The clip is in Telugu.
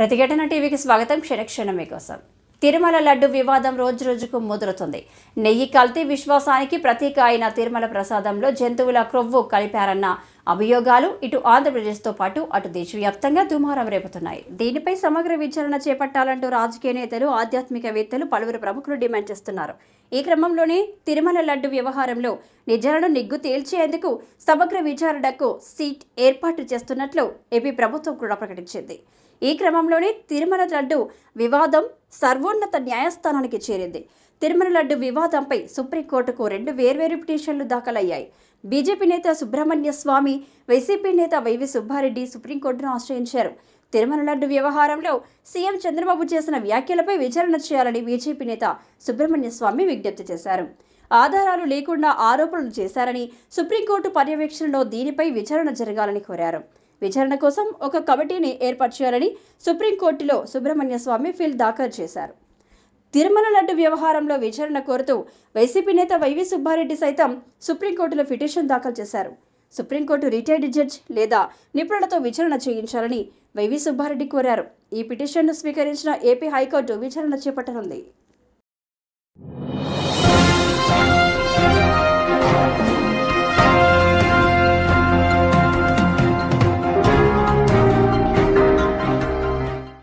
ప్రతిఘటన టీవీకి స్వాగతం. క్షణక్షణం మీకోసం. తిరుమల లడ్డు వివాదం రోజు రోజుకు ముదురుతుంది. నెయ్యి కల్తీ విశ్వాసానికి ప్రతీక అయిన తిరుమల ప్రసాదంలో జంతువుల క్రొవ్వు కలిపారన్న అభియోగాలు ఇటు ఆంధ్రప్రదేశ్తో పాటు అటు దేశవ్యాప్తంగా దుమారం రేపుతున్నాయి. దీనిపై సమగ్ర విచారణ చేపట్టాలంటూ రాజకీయ నేతలు ఆధ్యాత్మికవేత్తలు పలువురు ప్రముఖులు డిమాండ్ చేస్తున్నారు. ఈ క్రమంలోనే తిరుమల లడ్డు వ్యవహారంలో నిజాలను నిగ్గు తేల్చేందుకు సమగ్ర విచారణకు సీట్ ఏర్పాటు చేస్తున్నట్లు ఏపీ ప్రభుత్వం కూడా ప్రకటించింది. ఈ క్రమంలోనే తిరుమల లడ్డు వివాదం సర్వోన్నత న్యాయస్థానానికి చేరింది. తిరుమల లడ్డు వివాదంపై సుప్రీంకోర్టుకు రెండు వేర్వేరు పిటిషన్లు దాఖలయ్యాయి. బీజేపీ నేత సుబ్రహ్మణ్య స్వామి వైసీపీ నేత వైవి సుబ్బారెడ్డి సుప్రీంకోర్టును ఆశ్రయించారు. తిరుమల లడ్డు వ్యవహారంలో సీఎం చంద్రబాబు చేసిన వ్యాఖ్యలపై విచారణ చేయాలని బీజేపీ నేత సుబ్రహ్మణ్య స్వామి విజ్ఞప్తి చేశారు. ఆధారాలు లేకుండా ఆరోపణలు చేశారని సుప్రీంకోర్టు పర్యవేక్షణలో దీనిపై విచారణ జరగాలని కోరారు. విచారణ కోసం ఒక కమిటీని ఏర్పాటు చేయాలని సుప్రీంకోర్టులో సుబ్రహ్మణ్య స్వామి ఫిల్ దాఖలు చేశారు. తిరుమల లడ్డు వ్యవహారంలో విచారణ కోరుతూ వైసీపీ నేత వైవి సుబ్బారెడ్డి సైతం సుప్రీంకోర్టులో పిటిషన్ దాఖలు చేశారు. సుప్రీంకోర్టు రిటైర్డ్ జడ్జ్ లేదా నిపుణులతో విచారణ చేయించాలని వైవి సుబ్బారెడ్డి కోరారు. ఈ పిటిషన్ను స్వీకరించిన ఏపీ హైకోర్టు విచారణ చేపట్టనుంది.